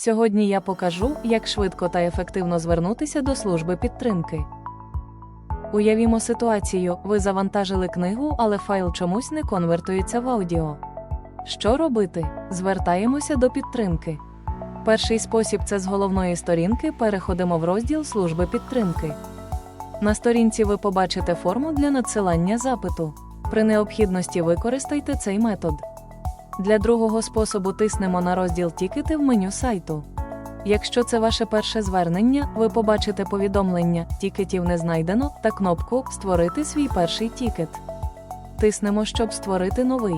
Сьогодні я покажу, як швидко та ефективно звернутися до служби підтримки. Уявімо ситуацію: ви завантажили книгу, але файл чомусь не конвертується в аудіо. Що робити? Звертаємося до підтримки. Перший спосіб це з головної сторінки переходимо в розділ служби підтримки. На сторінці ви побачите форму для надсилання запиту. При необхідності використайте цей метод. Для другого способу тиснемо на розділ Тікети в меню сайту. Якщо це ваше перше звернення, ви побачите повідомлення Тікетів не знайдено та кнопку Створити свій перший тікет. Тиснемо, щоб створити новий.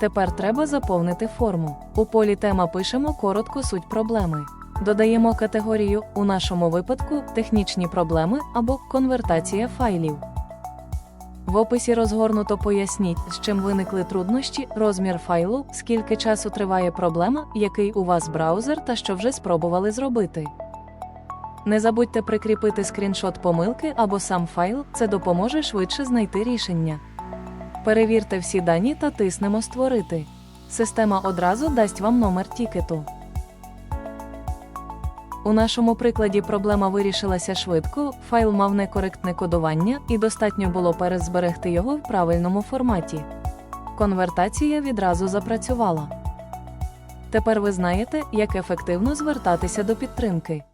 Тепер треба заповнити форму. У полі тема пишемо коротко суть проблеми. Додаємо категорію, у нашому випадку технічні проблеми або конвертація файлів. В описі розгорнуто поясніть, з чим виникли труднощі, розмір файлу, скільки часу триває проблема, який у вас браузер та що вже спробували зробити. Не забудьте прикріпити скріншот помилки або сам файл, це допоможе швидше знайти рішення. Перевірте всі дані та тиснемо Створити. Система одразу дасть вам номер тікету. У нашому прикладі проблема вирішилася швидко, файл мав некоректне кодування, і достатньо було перезберегти його в правильному форматі. Конвертація відразу запрацювала. Тепер ви знаєте, як ефективно звертатися до підтримки.